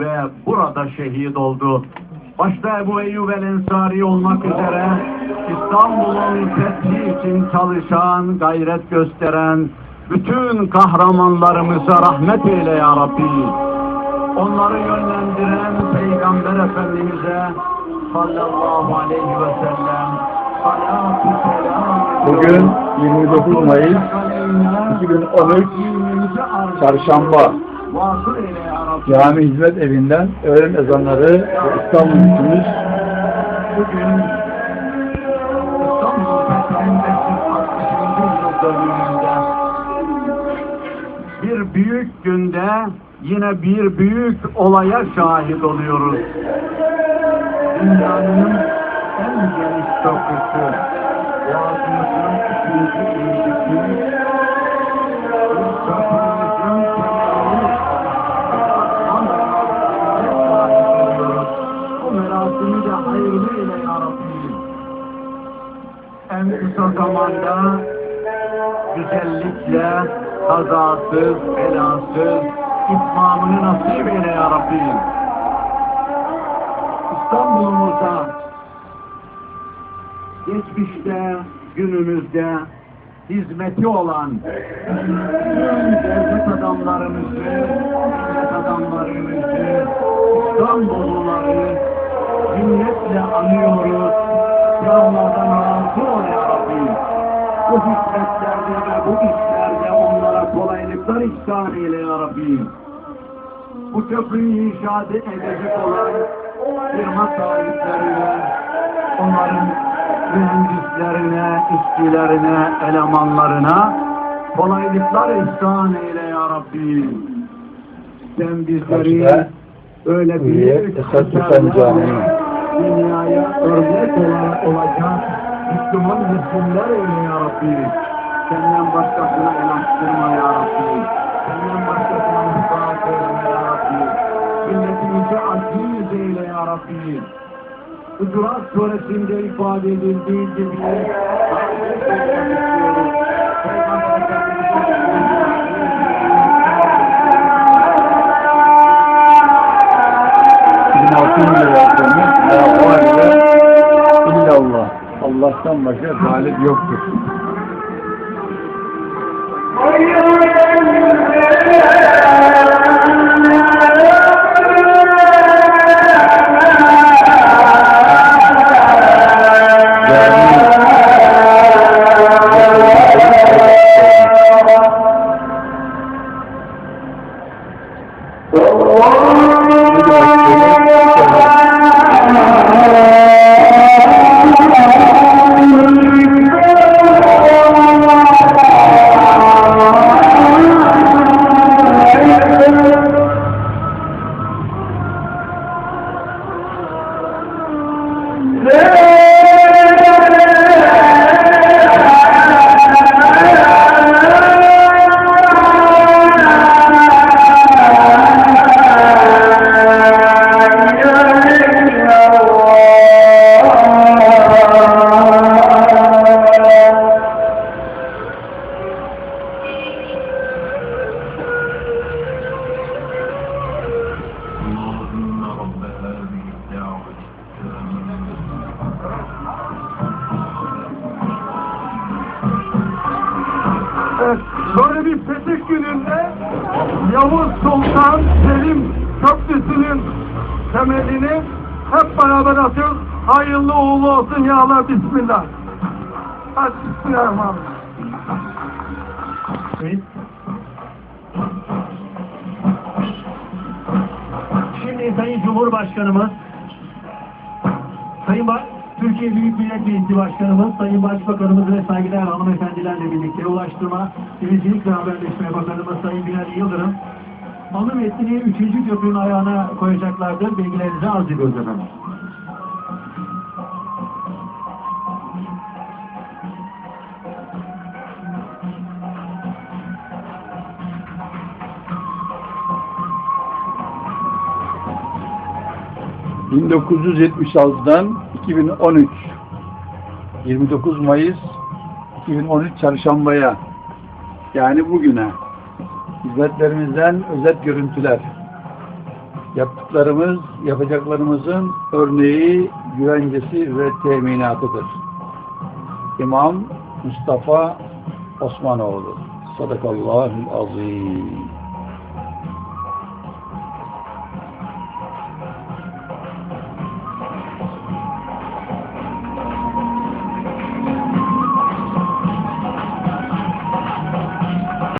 ve burada şehit oldu. Başta Ebu Eyyub el Ensari olmak üzere İstanbul'un fethi için çalışan, gayret gösteren bütün kahramanlarımıza rahmet eyle ya Rabbi. Onları yönlendiren Peygamber Efendimiz'e sallallahu aleyhi ve sellem salatu selam Bugün 29 Mayıs 2013 Çarşamba. Cami Hizmet Evi'nden öğlen ezanları İstanbul Hükümüz Bugün İstanbul Fethi'nin 560. yıl dönümünde bir büyük günde yine bir büyük olaya şahit oluyoruz. Dünyanın en geniş köprüsü, En kısa zamanda güzellikle, kazasız, belasız, itmamını nasip eyle ya Rabbi. İstanbul'umuza geçmişte, günümüzde hizmeti olan devlet adamlarımızı, devlet adamlarımızı, İstanbulluları Bu hizmetlerde ve bu işlerde onlara kolaylıklar ihsan eyle ya Rabbi. Bu köprüyü inşa edecek olan firma sahiplerine, onların mühendislerine, işçilerine, elemanlarına kolaylıklar ihsan eyle ya Rabbi. Sen bizleri öyle büyük eserlerle dünyaya örnek olarak olacak Müslüman nesiller eyle ya Rabbi. Senden başkasına el açtırma ya Rabbi. Senden başkasına mutlaka etme ya Rabbi. Milletimizi aziz eyle ya Rabbi. Hucurat suresinde ifade edildiği gibi Peygamber Bizim Allah'tan başka galip yoktur. Böyle bir fetih gününde Yavuz Sultan Selim Köprüsü'nün temelini hep beraber atıyoruz. Hayırlı uğurlu olsun ya Allah Bismillah. Hadi Bismillahirrahmanirrahim. Şimdi Sayın Cumhurbaşkanımız, Sayın ba Türkiye Büyük Millet Meclisi Başkanımız, Sayın Başbakanımız ve saygıdeğer hanımefendilerle birlikte Ulaştırma, Denizcilik ve Haberleşme Bakanımız Sayın Binali Yıldırım, anı metnini 3. köprünün ayağına koyacaklardır. Bilgilerinizi arz ediyoruz efendim. ...1976'dan 2013... ...29 Mayıs... ...2013 Çarşamba'ya... ...yani bugüne... ...hizmetlerimizden özet görüntüler... Yaptıklarımız, yapacaklarımızın örneği, güvencesi ve teminatıdır. İmam Mustafa Osmanoğlu. Sadakallahül azim.